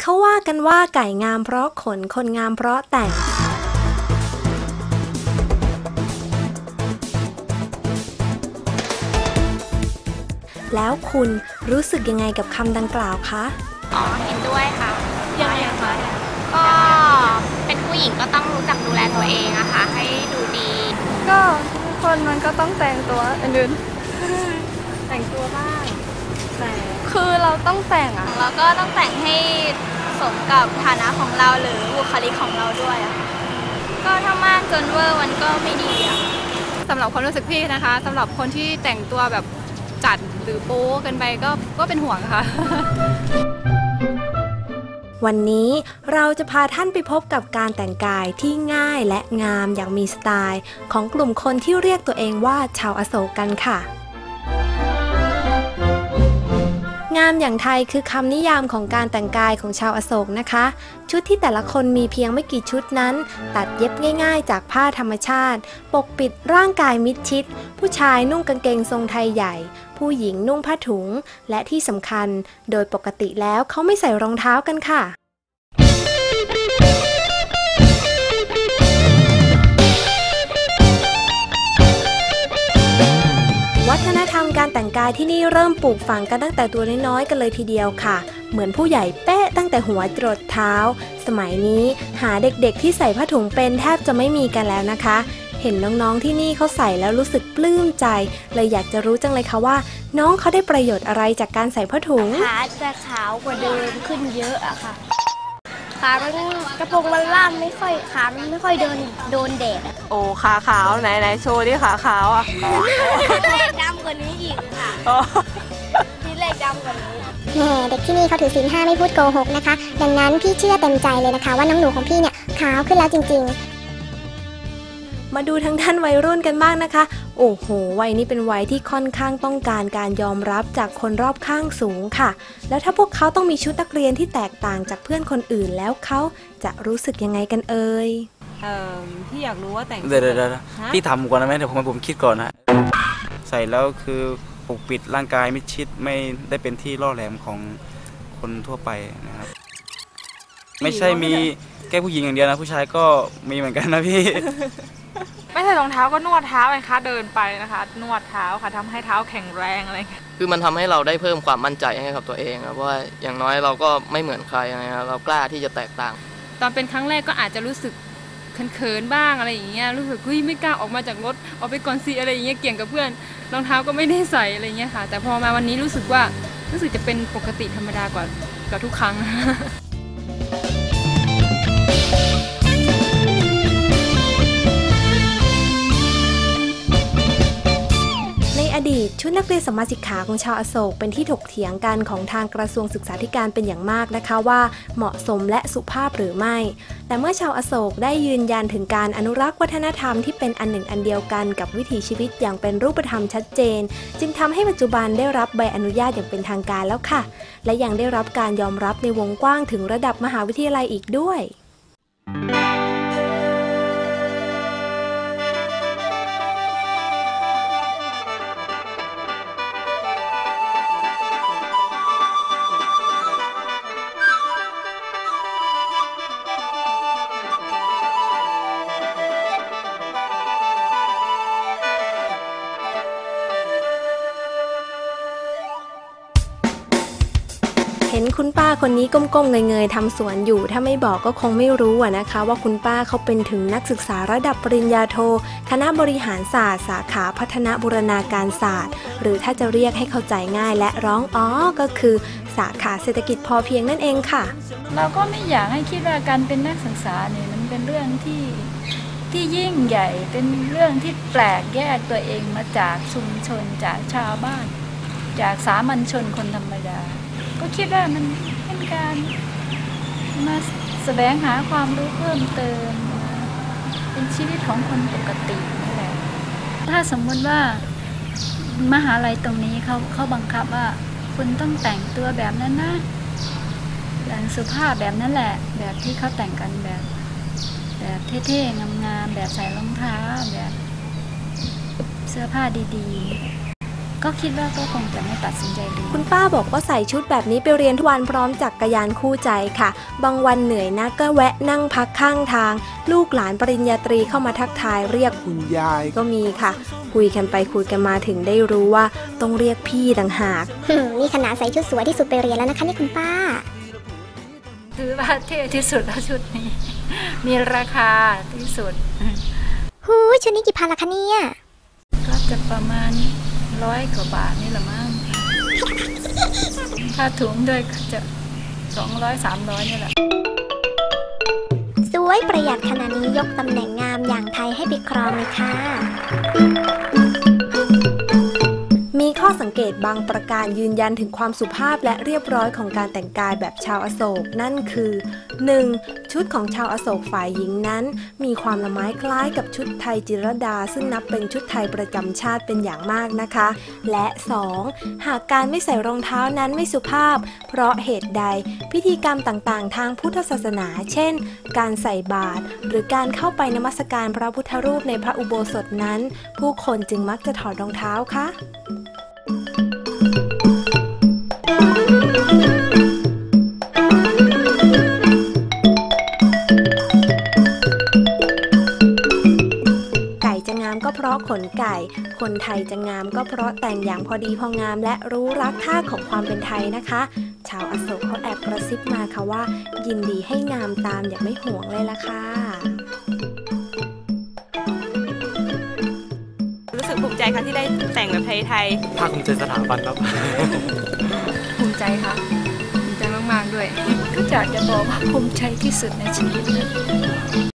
เขาว่ากันว่าไก่งามเพราะขน คนงามเพราะแต่ง แล้วคุณรู้สึกยังไงกับคำดังกล่าวคะ อ๋อ เห็นด้วยค่ะ ยังไงคะ ก็เป็นผู้หญิงก็ต้องรู้จักดูแลตัวเองอะค่ะ ให้ดูดี ก็คนมันก็ต้องแต่งตัวอันอื่นแต่งตัวบ้างแต่ คือเราต้องแต่งอะเราก็ต้องแต่งให้สมกับฐานะของเราหรือบุคลิกของเราด้วยอะค่ะก็ถ้ามากจนเวอร์มันก็ไม่ดีอะสำหรับความรู้สึกพี่นะคะสำหรับคนที่แต่งตัวแบบจัดหรือโป๊เกันไปก็ก็เป็นห่วงค่ะ วันนี้เราจะพาท่านไปพบกับการแต่งกายที่ง่ายและงามอย่างมีสไตล์ ของกลุ่มคนที่เรียกตัวเองว่าชาวอโศกกันค่ะ งามอย่างไทยคือคำนิยามของการแต่งกายของชาวอโศกนะคะ ชุดที่แต่ละคนมีเพียงไม่กี่ชุดนั้น ตัดเย็บง่ายๆ จากผ้าธรรมชาติ ปกปิดร่างกายมิดชิด ผู้ชายนุ่งกางเกงทรงไทยใหญ่ ผู้หญิงนุ่งผ้าถุง และที่สำคัญ โดยปกติแล้วเขาไม่ใส่รองเท้ากันค่ะ วัฒนธรรมการแต่งกายที่นี่เริ่มปลูกฝังกันตั้งแต่ตัวน้อยๆกันเลยทีเดียวค่ะ เหมือนผู้ใหญ่เป๊ะตั้งแต่หัวจรดเท้า สมัยนี้หาเด็กๆที่ใส่ผ้าถุงเป็นแทบจะไม่มีกันแล้วนะคะ เห็นน้องๆที่นี่เขาใส่แล้วรู้สึกปลื้มใจ เลยอยากจะรู้จังเลยค่ะว่า น้องเขาได้ประโยชน์อะไรจากการใส่ผ้าถุงขาจะขาวกว่าเดิมขึ้นเยอะอะค่ะ ขามันกระโปรงมันล่ามไม่ค่อยขามันไม่ค่อยโดนโดนแดดอะโอ้ขาขาวไหนไหนโชว์ดิขาขาวอะทีแรกดำกว่านี้อีกค่ะอ๋อทีแรกดำกว่านี้แหมเด็กที่นี่เขาถือศีลห้าไม่พูดโกหกนะคะ ดังนั้นพี่เชื่อเต็มใจเลยนะคะ ว่าน้องหนูของพี่เนี่ยขาวขึ้นแล้วจริง ๆ มาดูทางด้านวัยรุ่นกันบ้างนะคะ โอ้โห วัยนี้เป็นวัยที่ค่อนข้างต้องการการยอมรับจากคนรอบข้างสูงค่ะ แล้วถ้าพวกเขาต้องมีชุดนักเรียนที่แตกต่างจากเพื่อนคนอื่นแล้วเขาจะรู้สึกยังไงกันเอ่ยเอ่อพี่อยากรู้ว่าแต่งเดี๋ยวเดี๋ยวเดี๋ยวฮะพี่ทำก่อนนะแม่เดี๋ยวผมให้ผมคิดก่อนนะใส่แล้วคือปกปิดร่างกายมิดชิดไม่ได้เป็นที่ล่อแหลมของคนทั่วไปนะครับ ไม่ใช่มีแค่ผู้หญิงอย่างเดียวนะ ผู้ชายก็มีเหมือนกันนะพี่ ไม่ใส่รองเท้าก็นวดเท้าไงคะเดินไปนะคะ นวดเท้าค่ะทำให้เท้าแข็งแรงอะไรเงี้ยคือมันทำให้เราได้เพิ่มความมั่นใจให้กับตัวเองครับว่าอย่างน้อยเราก็ไม่เหมือนใครนะครับเรากล้าที่จะแตกต่าง ตอนเป็นครั้งแรกก็อาจจะรู้สึกเขินๆบ้างอะไรอย่างเงี้ยรู้สึกเฮ้ยไม่กล้าออกมาจากรถออกไปก่อนสิอะไรอย่างเงี้ยเกี่ยงกับเพื่อนรองเท้าก็ไม่ได้ใส่อะไรเงี้ยค่ะ แต่พอมาวันนี้รู้สึกว่ารู้สึกจะเป็นปกติธรรมดากว่ากว่าทุกครั้ง ดีตชุดนักเรียนสมาสิกขาของชาวอโศกเป็นที่ถกเถียงกันของทางกระทรวงศึกษาธิการเป็นอย่างมากนะคะว่าเหมาะสมและสุภาพหรือไม่ แต่เมื่อชาวอโศกได้ยืนยันถึงการอนุรักษ์วัฒนธรรมที่เป็นอันหนึ่งอันเดียวกันกับวิถีชีวิตอย่างเป็นรูปธรรมชัดเจน จึงทำให้ปัจจุบันได้รับใบอนุญาตอย่างเป็นทางการแล้วค่ะ และยังได้รับการยอมรับในวงกว้างถึงระดับมหาวิทยาลัยอีกด้วย เห็นคุณป้าคนนี้ก้มๆเงยๆทำสวนอยู่ ถ้าไม่บอกก็คงไม่รู้อะนะคะ ว่าคุณป้าเขาเป็นถึงนักศึกษาระดับปริญญาโท คณะบริหารศาสตร์ สาขาพัฒนาบูรณาการศาสตร์ หรือถ้าจะเรียกให้เข้าใจง่ายและร้องอ๋อก็คือ สาขาเศรษฐกิจพอเพียงนั่นเองค่ะ เราก็ไม่อยากให้คิดว่าการเป็นนักศึกษาเนี่ยมันเป็นเรื่องที่ที่ยิ่งใหญ่เป็นเรื่องที่แปลกแยกตัวเองมาจากชุมชนจากชาวบ้าน จากสามัญชนคนธรรมดา ก็คิดว่ามันเป็นการมาแสวงหาความรู้เพิ่มเติม เป็นชีวิตของคนปกตินี่แหละถ้าสมมติว่ามหาลัยตรงนี้เขาเขาบังคับว่า คุณต้องแต่งตัวแบบนั้นนะแต่งสุภาพแบบนั้นแหละ แบบที่เขาแต่งกันแบบ แบบเท่ๆงามๆแบบใส่รองเท้าแบบ เสื้อผ้าดีๆ ก็คิดว่าก็คงจะไม่ตัดสินใจดูคุณป้าบอกว่าใส่ชุดแบบนี้ไปเรียนทุกวันพร้อมจักรยานคู่ใจค่ะ บางวันเหนื่อยนะก็แวะนั่งพักข้างทาง ลูกหลานปริญญาตรีเข้ามาทักทายเรียกคุณยายก็มีค่ะ คุยกันไปคุยกันมาถึงได้รู้ว่าต้องเรียกพี่ต่างหากนี่ขนาดใส่ชุดสวยที่สุดไปเรียนแล้วนะคะนี่คุณป้าถือว่าเท่ที่สุดแล้วชุดนี้ มีราคาที่สุดหูยชุดนี้กี่พันละคะเนี่ยก็จะประมาณ ร้อยกว่าบาทนี่แหละมั้งค่าถุงด้วยจะสองร้อยสามร้อยนี่แหละสวยประหยัดขนาดนี้ยกตำแหน่งงามอย่างไทยให้ไปครองเลยค่ะ ข้อสังเกตบางประการยืนยันถึงความสุภาพและเรียบร้อยของการแต่งกายแบบชาวอโศก นั่นคือ 1. ชุดของชาวอโศกฝ่ายหญิงนั้น มีความละไม้คล้ายกับชุดไทยจิรดา ซึ่งนับเป็นชุดไทยประจำชาติเป็นอย่างมากนะคะ และ 2. หากการไม่ใส่รองเท้านั้นไม่สุภาพ เพราะเหตุใด พิธีกรรมต่างๆ ทางพุทธศาสนา เช่น การใส่บาตรหรือการเข้าไปนมัสการพระพุทธรูปในพระอุโบสถนั้น ผู้คนจึงมักจะถอดรองเท้าค่ะ คนไทยจะงามก็เพราะแต่งอย่างพอดีพองาม และรู้รักค่าของความเป็นไทยนะคะ ชาวอโศกเขาแอบกระซิบมาค่ะว่า ยินดีให้งามตามอย่างไม่ห่วงเลยล่ะค่ะรู้สึกภูมิใจค่ะที่ได้แต่งแบบไทยๆภาคภูมิใจสถาบันครับ ภูมิใจค่ะภูมิใจมากๆด้วย ก็อยากจะบอกว่าภูมิใจที่สุดในชีวิตเลย